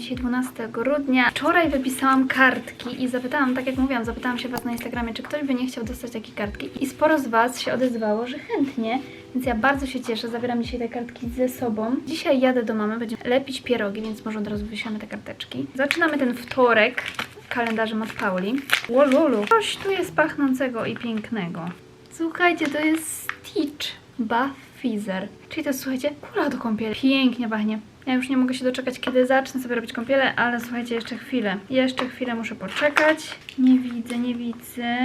dzisiaj 12 grudnia. Wczoraj wypisałam kartki i zapytałam, tak jak mówiłam, zapytałam się Was na Instagramie, czy ktoś by nie chciał dostać takiej kartki. I sporo z Was się odezwało, że chętnie, więc ja bardzo się cieszę. Zabieram dzisiaj te kartki ze sobą. Dzisiaj jadę do mamy, będziemy lepić pierogi, więc może od razu wysiamy te karteczki. Zaczynamy ten wtorek kalendarzem od Pauli. Łolulu, coś tu jest pachnącego i pięknego. Słuchajcie, to jest Stitch Bath Fizzer. Czyli to, słuchajcie, kula do kąpieli. Pięknie pachnie. Ja już nie mogę się doczekać, kiedy zacznę sobie robić kąpiele, ale słuchajcie, jeszcze chwilę. Jeszcze chwilę muszę poczekać. Nie widzę, nie widzę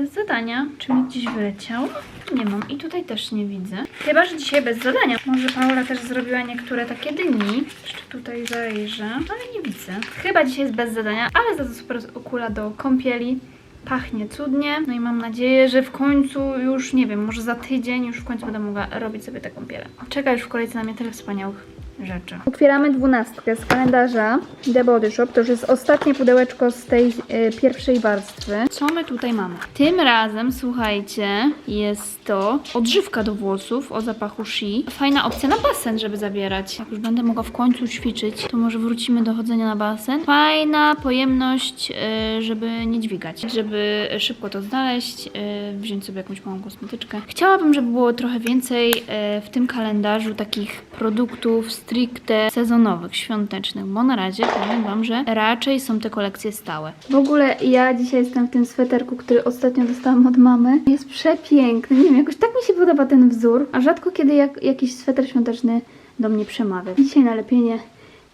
yy, zadania. Czy mi gdzieś wyleciał? Nie mam. I tutaj też nie widzę. Chyba, że dzisiaj bez zadania. Może Paula też zrobiła niektóre takie dni. Jeszcze tutaj zajrzę, ale nie widzę. Chyba dzisiaj jest bez zadania, ale za to super kula do kąpieli. Pachnie cudnie, no i mam nadzieję, że w końcu już, nie wiem, może za tydzień już w końcu będę mogła robić sobie te kąpiele. Czeka już w kolejce na mnie tyle wspaniałych rzeczy. Otwieramy dwunastkę z kalendarza The Body Shop. To już jest ostatnie pudełeczko z tej e, pierwszej warstwy. Co my tutaj mamy? Tym razem, słuchajcie, jest to odżywka do włosów o zapachu She. Fajna opcja na basen, żeby zabierać. Jak już będę mogła w końcu ćwiczyć, to może wrócimy do chodzenia na basen. Fajna pojemność, e, żeby nie dźwigać, żeby szybko to znaleźć, e, wziąć sobie jakąś małą kosmetyczkę. Chciałabym, żeby było trochę więcej e, w tym kalendarzu takich produktów stricte sezonowych, świątecznych, bo na razie powiem Wam, że raczej są te kolekcje stałe. W ogóle ja dzisiaj jestem w tym sweterku, który ostatnio dostałam od mamy. Jest przepiękny, nie wiem, jakoś tak mi się podoba ten wzór, a rzadko kiedy jak, jakiś sweter świąteczny do mnie przemawia. Dzisiaj na lepienie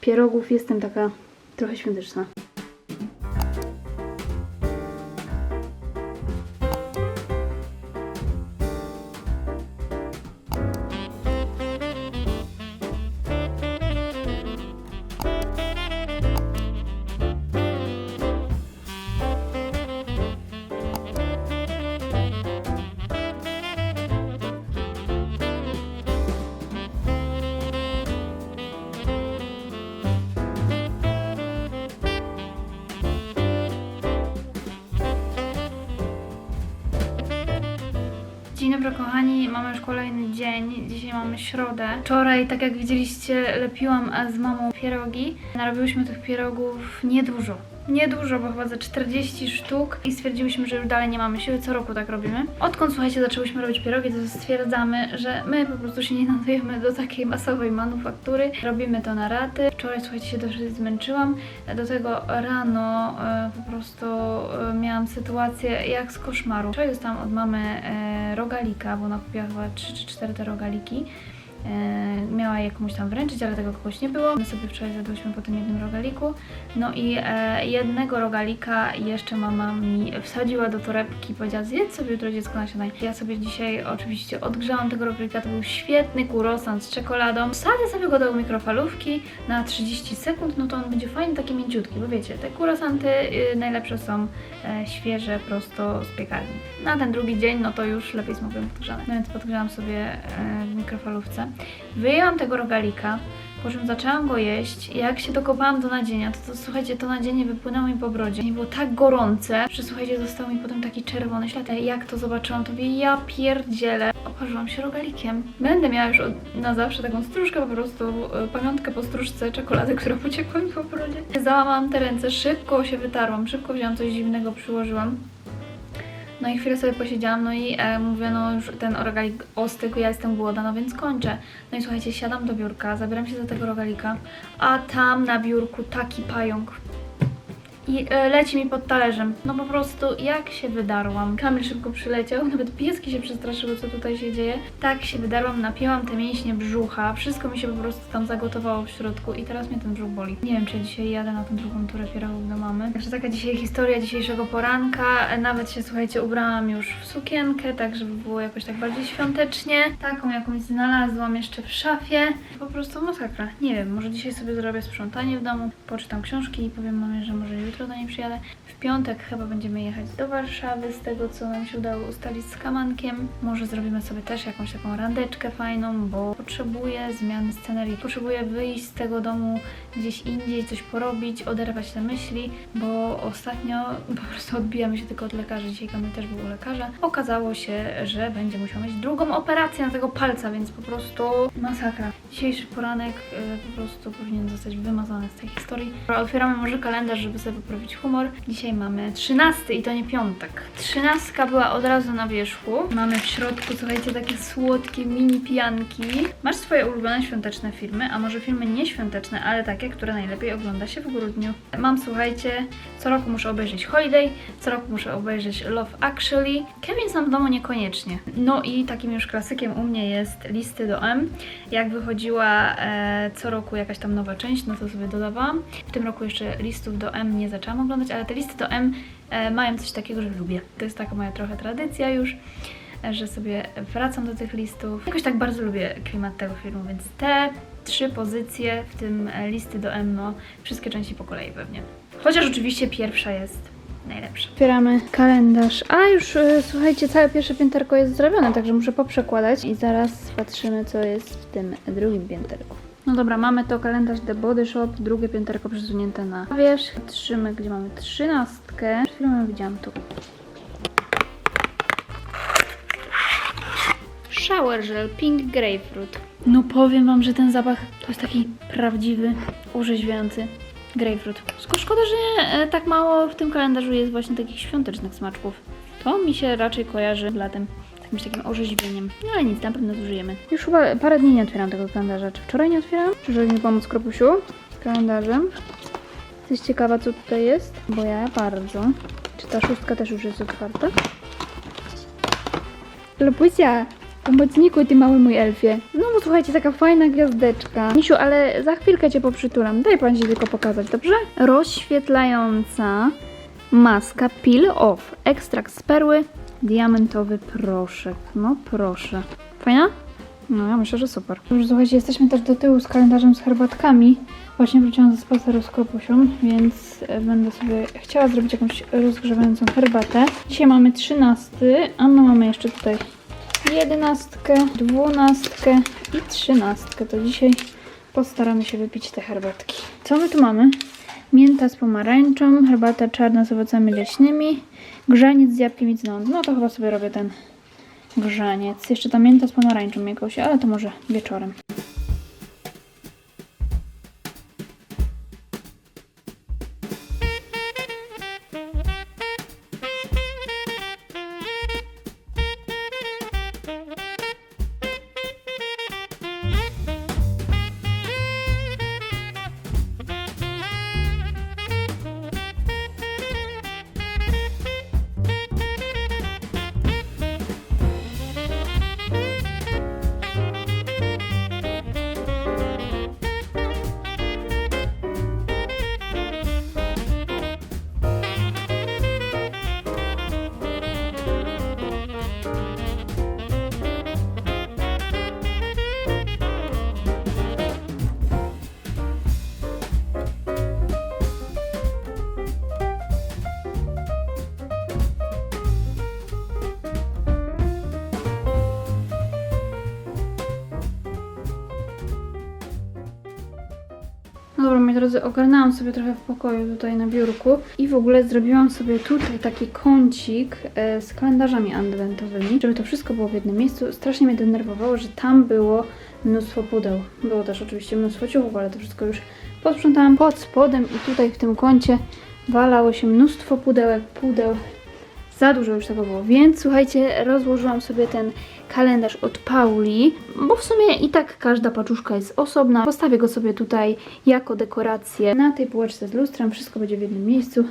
pierogów jestem taka trochę świąteczna. Środę. Wczoraj, tak jak widzieliście, lepiłam z mamą pierogi. Narobiłyśmy tych pierogów niedużo. Niedużo, bo chyba za 40 sztuk i stwierdziłyśmy, że już dalej nie mamy siły, co roku tak robimy. Odkąd, słuchajcie, zaczęłyśmy robić pierogi, to stwierdzamy, że my po prostu się nie nadajemy do takiej masowej manufaktury. Robimy to na raty. Wczoraj, słuchajcie, się dosyć zmęczyłam. Do tego rano e, po prostu e, miałam sytuację jak z koszmaru. Wczoraj dostałam od mamy e, rogalika, bo ona kupiła chyba 3 czy 4 te rogaliki. E, miała je komuś tam wręczyć, ale tego kogoś nie było. My sobie wczoraj zjadłyśmy po tym jednym rogaliku. No i e, jednego rogalika jeszcze mama mi wsadziła do torebki i powiedziała zjedz sobie jutro dziecko na śniadanie. Ja sobie dzisiaj oczywiście odgrzałam tego rogalika, to był świetny kurosant z czekoladą. Wsadzę sobie go do mikrofalówki na 30 sekund, no to on będzie fajny, taki mięciutki, bo wiecie, te kurosanty y, najlepsze są e, świeże, prosto z piekarni. Na ten drugi dzień, no to już lepiej smakują podgrzane. No więc podgrzałam sobie e, w mikrofalówce. Wyjęłam tego rogalika, po czym zaczęłam go jeść i jak się dokopałam do nadzienia, to, to słuchajcie, to nadzienie wypłynęło mi po brodzie. Nie było tak gorące, że słuchajcie, został mi potem taki czerwony ślad. Jak to zobaczyłam, to wie, ja pierdzielę. Oparzyłam się rogalikiem. Będę miała już od, na zawsze taką stróżkę, po prostu e, pamiątkę po stróżce czekolady, która pociekła mi po brodzie. Załamałam te ręce, szybko się wytarłam, szybko wzięłam coś zimnego, przyłożyłam. No i chwilę sobie posiedziałam, no i e, mówię, no już ten rogalik ostygł, ja jestem głodna, no więc kończę. No i słuchajcie, siadam do biurka, zabieram się za tego rogalika, a tam na biurku taki pająk. I e, leci mi pod talerzem. No po prostu jak się wydarłam. Kamil szybko przyleciał, nawet pieski się przestraszyły, co tutaj się dzieje. Tak się wydarłam, napięłam te mięśnie brzucha, wszystko mi się po prostu tam zagotowało w środku i teraz mnie ten brzuch boli. Nie wiem, czy dzisiaj jadę na tą drugą turę pierogów do mamy. Także taka dzisiaj historia dzisiejszego poranka. Nawet się, słuchajcie, ubrałam już w sukienkę, tak żeby było jakoś tak bardziej świątecznie. Taką jakąś znalazłam jeszcze w szafie. Po prostu masakra. Nie wiem, może dzisiaj sobie zrobię sprzątanie w domu, poczytam książki i powiem mamie, że może jutro środę nie przyjadę. W piątek chyba będziemy jechać do Warszawy, z tego co nam się udało ustalić z Kamankiem. Może zrobimy sobie też jakąś taką randeczkę fajną, bo potrzebuję zmiany scenerii. Potrzebuję wyjść z tego domu gdzieś indziej, coś porobić, oderwać te myśli, bo ostatnio po prostu odbijamy się tylko od lekarzy. Dzisiaj Kamil też był u lekarza. Okazało się, że będzie musiał mieć drugą operację na tego palca, więc po prostu masakra. Dzisiejszy poranek y, po prostu powinien zostać wymazany z tej historii. Otwieramy może kalendarz, żeby sobie poprawić humor. Dzisiaj mamy 13 i to nie piątek. 13 była od razu na wierzchu. Mamy w środku, słuchajcie, takie słodkie mini pijanki. Masz swoje ulubione świąteczne filmy, a może filmy nieświąteczne, ale takie, które najlepiej ogląda się w grudniu. Mam, słuchajcie, co roku muszę obejrzeć Holiday, co roku muszę obejrzeć Love Actually. Kevin sam w domu niekoniecznie. No i takim już klasykiem u mnie jest listy do M. Jak wychodziła e, co roku jakaś tam nowa część, no to sobie dodawałam. W tym roku jeszcze listów do M nie zaczęłam oglądać, ale te listy do M e, mają coś takiego, że lubię. To jest taka moja trochę tradycja już, e, że sobie wracam do tych listów. Jakoś tak bardzo lubię klimat tego filmu, więc te trzy pozycje, w tym e, listy do M, no wszystkie części po kolei pewnie. Chociaż oczywiście pierwsza jest najlepsza. Otwieramy kalendarz. A już słuchajcie, całe pierwsze pięterko jest zrobione, także muszę poprzekładać i zaraz patrzymy, co jest w tym drugim pięterku. No dobra, mamy to kalendarz The Body Shop, drugie pięterko przesunięte na wierzch. Patrzymy, gdzie mamy trzynastkę. Przed chwilą ją widziałam tu. Shower Gel Pink Grapefruit. No powiem Wam, że ten zapach to jest taki prawdziwy, orzeźwiający grapefruit. Szkoda, że e, tak mało w tym kalendarzu jest właśnie takich świątecznych smaczków. To mi się raczej kojarzy latem. Jakimś takim orzeźwieniem. No ale nic, na pewno zużyjemy. Już chyba parę dni nie otwieram tego kalendarza. Czy wczoraj nie otwieram? Czy mi pomóc Kropusiu kalendarzem? Jesteś ciekawa, co tutaj jest? Bo ja bardzo. Czy ta szóstka też już jest otwarta? Lopusia, pomocniku ty mały mój elfie. No bo słuchajcie, taka fajna gwiazdeczka. Misiu, ale za chwilkę cię poprzytulam. Daj pan się tylko pokazać, dobrze? Rozświetlająca maska Peel Off. Ekstrakt z perły, diamentowy proszek. No proszę. Fajna? No, ja myślę, że super. Dobrze, słuchajcie, jesteśmy też do tyłu z kalendarzem z herbatkami. Właśnie wróciłam ze spaceru z kropusią, więc e, będę sobie chciała zrobić jakąś rozgrzewającą herbatę. Dzisiaj mamy 13, a no mamy jeszcze tutaj jedenastkę, dwunastkę i trzynastkę. To dzisiaj postaramy się wypić te herbatki. Co my tu mamy? Mięta z pomarańczą, herbata czarna z owocami leśnymi, grzaniec z jabłkiem i cynamonem. No to chyba sobie robię ten grzaniec. Jeszcze ta mięta z pomarańczą jakoś, ale to może wieczorem. No dobra, moi drodzy, ogarnęłam sobie trochę w pokoju tutaj na biurku i w ogóle zrobiłam sobie tutaj taki kącik e, z kalendarzami adwentowymi, żeby to wszystko było w jednym miejscu. Strasznie mnie denerwowało, że tam było mnóstwo pudeł. Było też oczywiście mnóstwo ciuchów, ale to wszystko już posprzątałam pod spodem i tutaj w tym kącie walało się mnóstwo pudełek, pudeł. Za dużo już tego było, więc słuchajcie, rozłożyłam sobie ten kalendarz od Pauli, bo w sumie i tak każda paczuszka jest osobna. Postawię go sobie tutaj jako dekorację na tej półeczce z lustrem, wszystko będzie w jednym miejscu.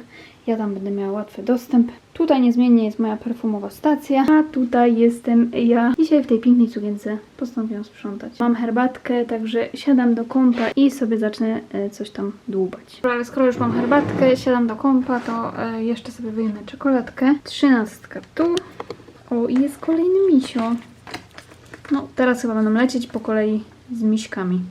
Ja tam będę miała łatwy dostęp. Tutaj niezmiennie jest moja perfumowa stacja, a tutaj jestem ja. Dzisiaj w tej pięknej sukience postanowiłam sprzątać. Mam herbatkę, także siadam do kąpa i sobie zacznę e, coś tam dłubać. Ale skoro już mam herbatkę, siadam do kąpa, to e, jeszcze sobie wyjmę czekoladkę. Trzynastka tu. O, i jest kolejny misio. No, teraz chyba będą lecieć po kolei z miśkami.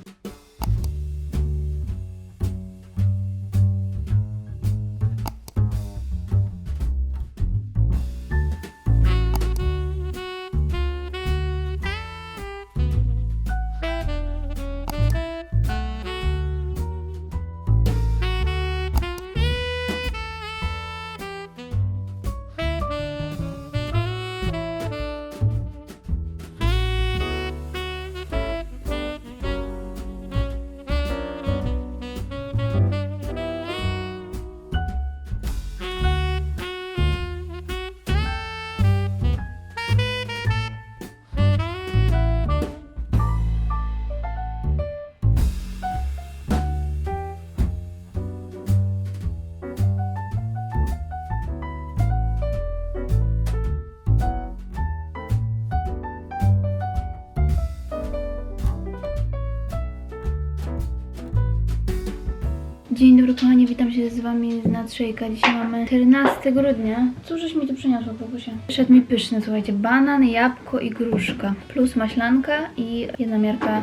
Dzień dobry kochani, witam się z wami z Nadszejka. Dzisiaj mamy 14 grudnia. Co mi tu przyniosła, Bogusia? Wyszedł mi pyszny, słuchajcie, banan, jabłko i gruszka. Plus maślanka i jedna miarka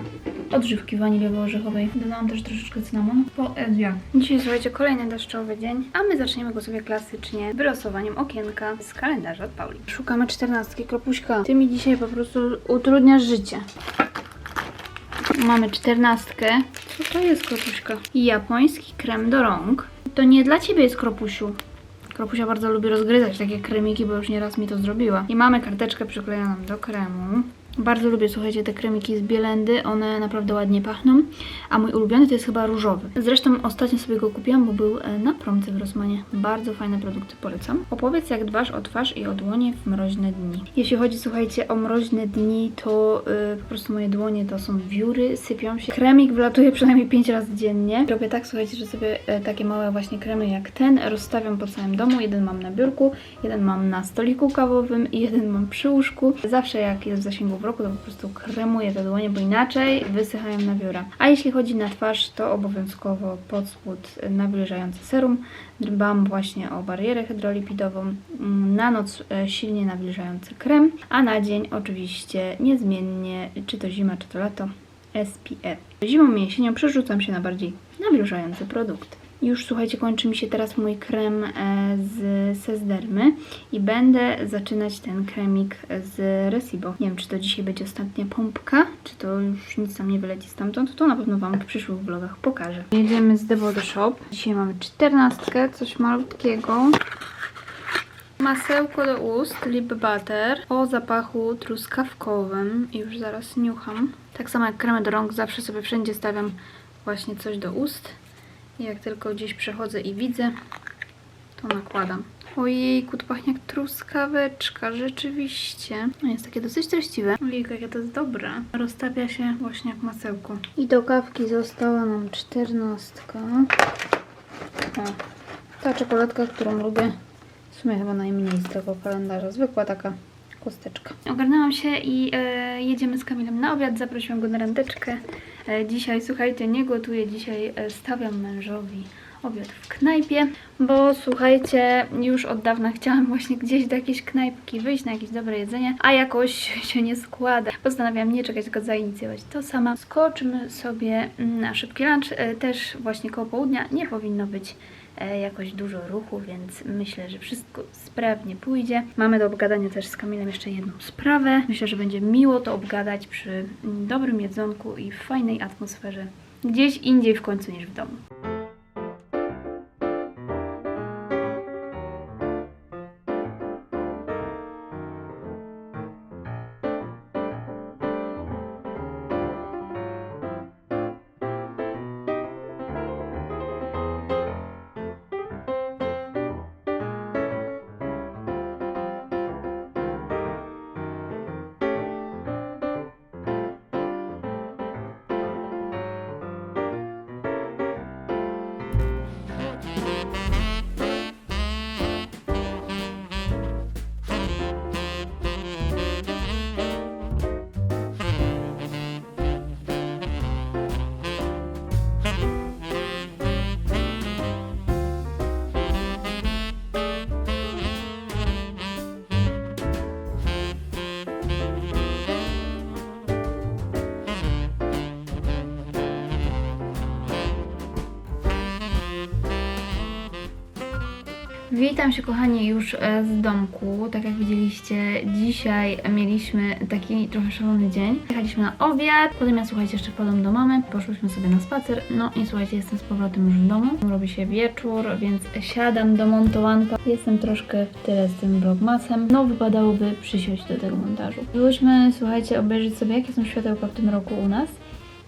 odżywki waniliowo-orzechowej. Dodałam też troszeczkę cynamonu po Edia. Dzisiaj, słuchajcie, kolejny deszczowy dzień, a my zaczniemy go sobie klasycznie wylosowaniem okienka z kalendarza od Pauli. Szukamy czternastki, kropuśka. Ty mi dzisiaj po prostu utrudniasz życie. Mamy czternastkę. Co to jest, kropuśka? Japoński krem do rąk. To nie dla ciebie jest, kropusiu. Kropusia bardzo lubi rozgryzać takie kremiki, bo już nieraz mi to zrobiła. I mamy karteczkę przyklejoną do kremu. Bardzo lubię, słuchajcie, te kremiki z Bielendy, one naprawdę ładnie pachną, a mój ulubiony to jest chyba różowy. Zresztą ostatnio sobie go kupiłam, bo był e, na promce w Rosmanie. Bardzo fajne produkty, polecam. Opowiedz, jak dbasz o twarz i o dłonie w mroźne dni. Jeśli chodzi, słuchajcie, o mroźne dni, to e, po prostu moje dłonie to są wióry, sypią się. Kremik wlatuje przynajmniej 5 razy dziennie. Robię tak, słuchajcie, że sobie e, takie małe właśnie kremy jak ten rozstawiam po całym domu. Jeden mam na biurku, jeden mam na stoliku kawowym i jeden mam przy łóżku. Zawsze jak jest w zasięgu wzroku, to po prostu kremuję te dłonie, bo inaczej wysychają na biura. A jeśli chodzi na twarz, to obowiązkowo pod spód nawilżający serum. Dbam właśnie o barierę hydrolipidową. Na noc e, silnie nawilżający krem, a na dzień oczywiście niezmiennie, czy to zima, czy to lato, SPF. Zimą i jesienią przerzucam się na bardziej nawilżający produkt. Już słuchajcie, kończy mi się teraz mój krem e, z Sezdermy i będę zaczynać ten kremik z Resibo. Nie wiem, czy to dzisiaj będzie ostatnia pompka, czy to już nic tam nie wyleci stamtąd, to na pewno Wam w przyszłych vlogach pokażę. Jedziemy z The Body Shop. Dzisiaj mamy czternastkę, coś malutkiego. Masełko do ust, lip butter o zapachu truskawkowym. Już zaraz niucham. Tak samo jak kremy do rąk, zawsze sobie wszędzie stawiam właśnie coś do ust. Jak tylko gdzieś przechodzę i widzę, to nakładam. Ojejku, to pachnie jak truskaweczka, rzeczywiście. No Jest takie dosyć treściwe. Ojejku, jakie to jest dobre. Roztapia się właśnie jak masełko. I do kawki została nam czternastka. O, ta czekoladka, którą lubię w sumie chyba najmniej z tego kalendarza. Zwykła taka kosteczka. Ogarnęłam się i e, jedziemy z Kamilem na obiad. Zaprosiłam go na randeczkę. E, dzisiaj, słuchajcie, nie gotuję. Dzisiaj e, stawiam mężowi obiad w knajpie, bo słuchajcie, już od dawna chciałam właśnie gdzieś do jakiejś knajpki wyjść na jakieś dobre jedzenie, a jakoś się nie składa. Postanawiam nie czekać, tylko zainicjować to sama. Skoczmy sobie na szybki lunch. E, Też właśnie koło południa nie powinno być jakoś dużo ruchu, więc myślę, że wszystko sprawnie pójdzie. Mamy do obgadania też z Kamilem jeszcze jedną sprawę. Myślę, że będzie miło to obgadać przy mm, dobrym jedzonku i fajnej atmosferze. Gdzieś indziej w końcu niż w domu. Witam się kochani już e, z domku. Tak jak widzieliście, dzisiaj mieliśmy taki trochę szalony dzień. Jechaliśmy na obiad, potem ja słuchajcie jeszcze wpadłam do mamy, poszłyśmy sobie na spacer. No i słuchajcie, jestem z powrotem już w domu. Robi się wieczór, więc siadam do montowanka. Jestem troszkę w tyle z tym vlogmasem. No wypadałoby przysiąść do tego montażu. Byłyśmy, słuchajcie, obejrzeć sobie jakie są światełka w tym roku u nas.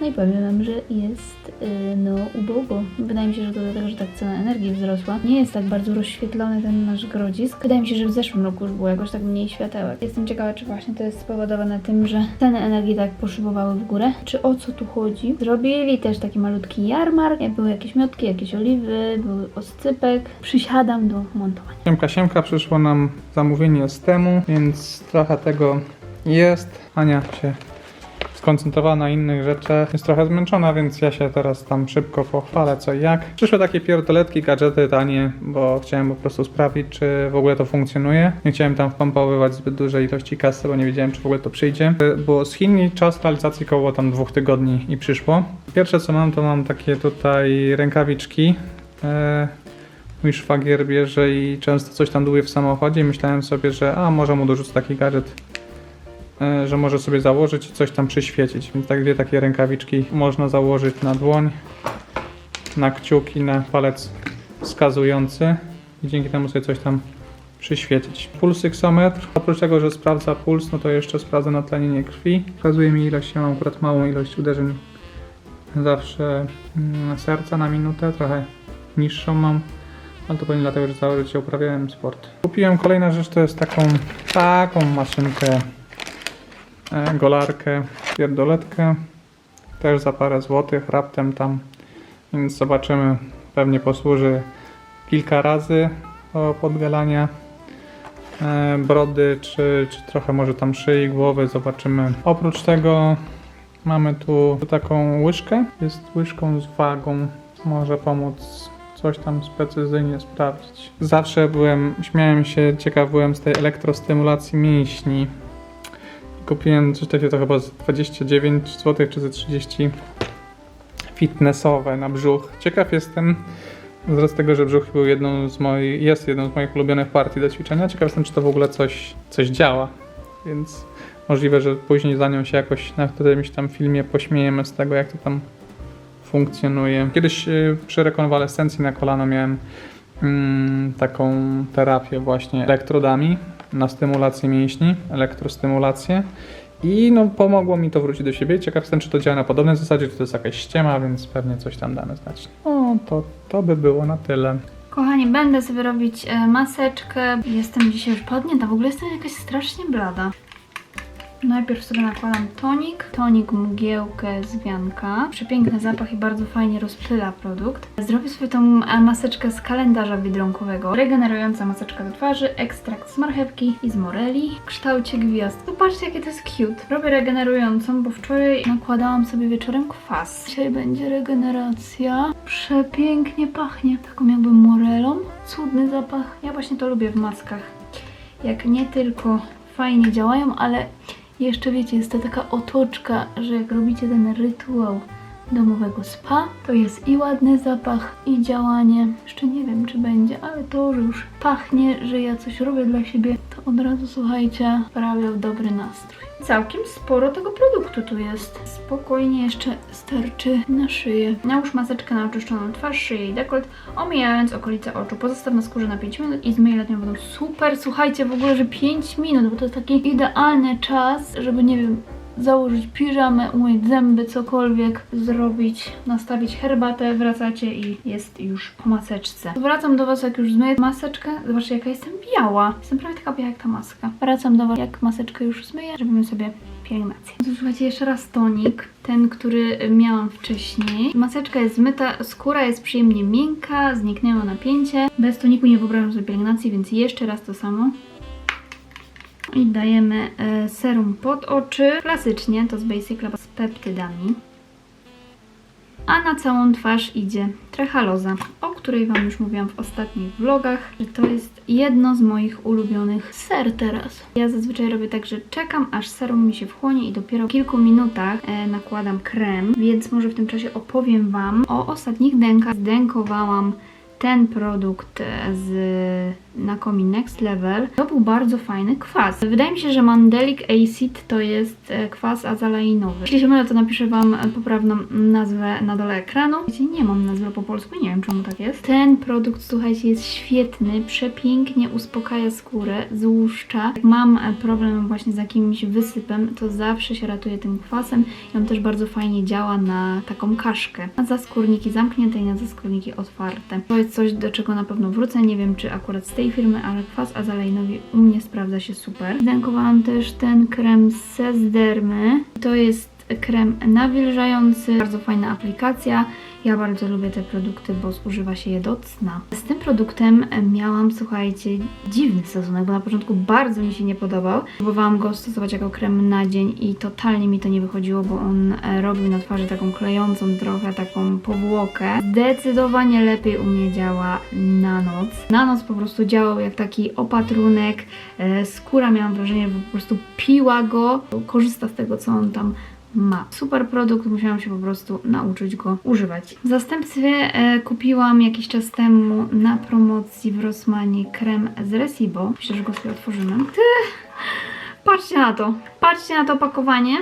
No i powiem Wam, że jest yy, no ubogo. Wydaje mi się, że to dlatego, że tak cena energii wzrosła. Nie jest tak bardzo rozświetlony ten nasz grodzisk. Wydaje mi się, że w zeszłym roku już było jakoś tak mniej światełek. Jestem ciekawa, czy właśnie to jest spowodowane tym, że ceny energii tak poszybowały w górę. Czy o co tu chodzi? Zrobili też taki malutki jarmark. Były jakieś miotki, jakieś oliwy, były oscypek. Przysiadam do montowania. Siemka, siemka, przyszło nam zamówienie z temu, więc trochę tego jest. Ania się skoncentrowana na innych rzeczach. Jest trochę zmęczona, więc ja się teraz tam szybko pochwalę co i jak. Przyszły takie pierdoletki, gadżety tanie, bo chciałem po prostu sprawdzić, czy w ogóle to funkcjonuje. Nie chciałem tam wpompowywać zbyt dużej ilości kasy, bo nie wiedziałem, czy w ogóle to przyjdzie. Było z Chin czas realizacji koło tam dwóch tygodni i przyszło. Pierwsze co mam, to mam takie tutaj rękawiczki. E, mój szwagier bierze i często coś tam dłuje w samochodzie myślałem sobie, że a może mu dorzucę taki gadżet, że może sobie założyć i coś tam przyświecić. Więc tak dwie takie rękawiczki można założyć na dłoń, na kciuk i na palec wskazujący i dzięki temu sobie coś tam przyświecić. Pulsyksometr, oprócz tego, że sprawdza puls, no to jeszcze sprawdza natlenienie krwi. Pokazuje mi ilość, ja mam akurat małą ilość uderzeń zawsze mm, serca na minutę, trochę niższą mam, ale to pewnie dlatego, że całe życie uprawiałem sport. Kupiłem kolejna rzecz, to jest taką, taką maszynkę, e, golarkę, pierdoletkę, też za parę złotych, raptem tam, więc zobaczymy, pewnie posłuży kilka razy do podgalania e, brody, czy, czy trochę może tam szyi, głowy, zobaczymy. Oprócz tego mamy tu taką łyżkę, jest łyżką z wagą, może pomóc coś tam precyzyjnie sprawdzić. Zawsze byłem, śmiałem się, ciekaw byłem z tej elektrostymulacji mięśni. Kupiłem coś takiego to chyba z 29 zł czy ze 30 fitnessowe na brzuch. Ciekaw jestem, z tego, że brzuch był jedną z moich, jest jedną z moich ulubionych partii do ćwiczenia. Ciekaw jestem, czy to w ogóle coś, coś działa. Więc możliwe, że później za nią się jakoś na którymś tam filmie pośmiejemy z tego, jak to tam funkcjonuje. Kiedyś y, przy rekonwalescencji na kolano miałem mm, taką terapię właśnie elektrodami na stymulację mięśni, elektrostymulację. I no, pomogło mi to wrócić do siebie. Ciekaw jestem, czy to działa na podobnej zasadzie, czy to jest jakaś ściema, więc pewnie coś tam damy znać. No, to, to by było na tyle. Kochani, będę sobie robić e, maseczkę. Jestem dzisiaj już podnięta, w ogóle jestem jakaś strasznie blada. Najpierw sobie nakładam tonik, tonik mgiełkę z wianka. Przepiękny zapach i bardzo fajnie rozpyla produkt. Zrobię sobie tą e, maseczkę z kalendarza biedronkowego. Regenerująca maseczka do twarzy, ekstrakt z marchewki i z moreli w kształcie gwiazd. Zobaczcie jakie to jest cute. Robię regenerującą, bo wczoraj nakładałam sobie wieczorem kwas. Dzisiaj będzie regeneracja. Przepięknie pachnie taką jakby morelą. Cudny zapach. Ja właśnie to lubię w maskach. Jak nie tylko fajnie działają, ale jeszcze wiecie, jest to taka otoczka, że jak robicie ten rytuał domowego spa, to jest i ładny zapach, i działanie. Jeszcze nie wiem, czy będzie, ale to, że już pachnie, że ja coś robię dla siebie, to od razu, słuchajcie, sprawia dobry nastrój. Całkiem sporo tego produktu tu jest. Spokojnie jeszcze starczy na szyję. Nałóż maseczkę na oczyszczoną twarz, szyję i dekolt, omijając okolice oczu. Pozostaw na skórze na 5 minut i zmyj letnią wodą. Super, słuchajcie, w ogóle, że 5 minut, bo to jest taki idealny czas, żeby, nie wiem, założyć piżamę, umyć zęby, cokolwiek zrobić, nastawić herbatę, wracacie i jest już po maseczce. Wracam do Was, jak już zmyję maseczkę. Zobaczcie, jaka jestem biała. Jestem prawie taka biała jak ta maska. Wracam do Was, jak maseczkę już zmyję, robimy sobie pielęgnację. To Słuchajcie, jeszcze raz tonik, ten, który miałam wcześniej. Maseczka jest zmyta, skóra jest przyjemnie miękka, zniknęło napięcie. Bez toniku nie wyobrażam sobie pielęgnacji, więc jeszcze raz to samo. I dajemy e, serum pod oczy. Klasycznie to z Basic Lab z peptydami. A na całą twarz idzie trechaloza, o której Wam już mówiłam w ostatnich vlogach, że to jest jedno z moich ulubionych ser teraz. Ja zazwyczaj robię tak, że czekam aż serum mi się wchłonie i dopiero w kilku minutach e, nakładam krem, więc może w tym czasie opowiem Wam o ostatnich dękach. Zdenkowałam ten produkt e, z Nakomi Next Level. To był bardzo fajny kwas. Wydaje mi się, że Mandelic Acid to jest e, kwas azalainowy. Jeśli się mylę, to napiszę Wam e, poprawną nazwę na dole ekranu. Wiecie, nie mam nazwy po polsku, nie wiem czemu tak jest. Ten produkt, słuchajcie, jest świetny, przepięknie uspokaja skórę, złuszcza. Jak mam e, problem właśnie z jakimś wysypem, to zawsze się ratuje tym kwasem i on też bardzo fajnie działa na taką kaszkę. Na zaskórniki zamknięte i na zaskórniki otwarte. To jest coś, do czego na pewno wrócę. Nie wiem, czy akurat z tej firmy, ale kwas azalejnowy u mnie sprawdza się super. Zdenkowałam też ten krem z. To jest krem nawilżający, bardzo fajna aplikacja. Ja bardzo lubię te produkty, bo zużywa się je do cna. Z tym produktem miałam, słuchajcie, dziwny stosunek, bo na początku bardzo mi się nie podobał. Próbowałam go stosować jako krem na dzień i totalnie mi to nie wychodziło, bo on e, robił na twarzy taką klejącą trochę, taką powłokę. Zdecydowanie lepiej u mnie działa na noc. Na noc po prostu działał jak taki opatrunek. E, Skóra miałam wrażenie, że po prostu piła go, korzysta z tego, co on tam ma. Super produkt, musiałam się po prostu nauczyć go używać. W zastępstwie e, kupiłam jakiś czas temu na promocji w Rossmanie krem z Resibo. Myślę, że go sobie otworzymy. Ty, patrzcie na to. Patrzcie na to opakowanie.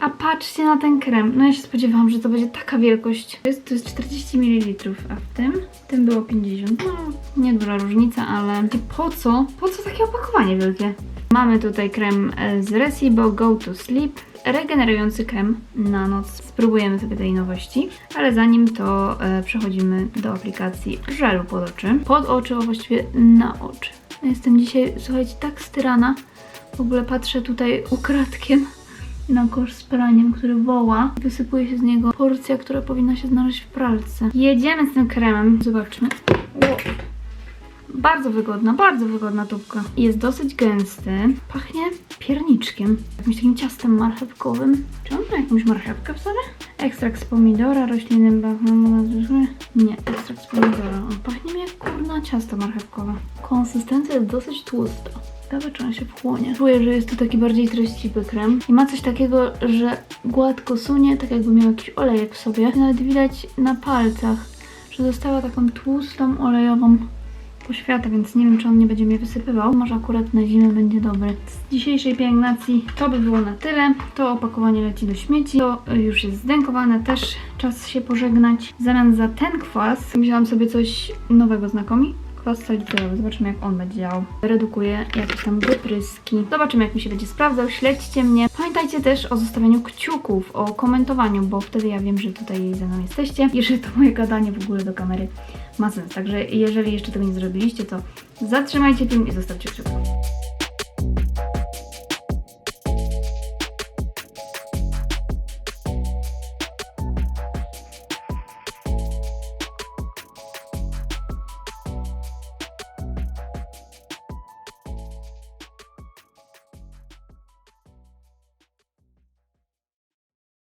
A patrzcie na ten krem. No ja się spodziewałam, że to będzie taka wielkość. To jest, to jest 40 ml, a w tym? W tym było 50. No, nieduża różnica, ale po co? Po co takie opakowanie wielkie? Mamy tutaj krem e, z Resibo Go to Sleep. Regenerujący krem na noc. Spróbujemy sobie tej nowości, ale zanim to e, przechodzimy do aplikacji żelu pod oczy. Pod oczy, a właściwie na oczy. Jestem dzisiaj, słuchajcie, tak styrana. W ogóle patrzę tutaj ukradkiem na kosz z praniem, który woła. Wysypuje się z niego porcja, która powinna się znaleźć w pralce. Jedziemy z tym kremem. Zobaczmy. Ło. Bardzo wygodna, bardzo wygodna tubka. Jest dosyć gęsty. Pachnie pierniczkiem. Jakimś takim ciastem marchewkowym. Czy on ma jakąś marchewkę w sobie? Ekstrakt z pomidora, rośliny bachmu... Nie, ekstrakt z pomidora. On pachnie mi jak kurna ciasto marchewkowe. Konsystencja jest dosyć tłusta. Ciekawe, czy on się wchłonie. Czuję, że jest to taki bardziej treściwy krem. I ma coś takiego, że gładko sunie, tak jakby miał jakiś olejek w sobie. Nawet widać na palcach, że została taką tłustą, olejową poświatę, więc nie wiem, czy on nie będzie mnie wysypywał. Może akurat na zimę będzie dobry. Z dzisiejszej pielęgnacji to by było na tyle. To opakowanie leci do śmieci. To już jest zdękowane, też czas się pożegnać. W zamian za ten kwas wzięłam sobie coś nowego znakomi. Kwas salicylowy. Zobaczymy, jak on będzie działał. Redukuje jakieś tam wypryski. Zobaczymy, jak mi się będzie sprawdzał. Śledźcie mnie. Pamiętajcie też o zostawianiu kciuków, o komentowaniu, bo wtedy ja wiem, że tutaj ze mną jesteście i że to moje gadanie w ogóle do kamery ma sens. Także jeżeli jeszcze tego nie zrobiliście, to zatrzymajcie film i zostawcie kciuki.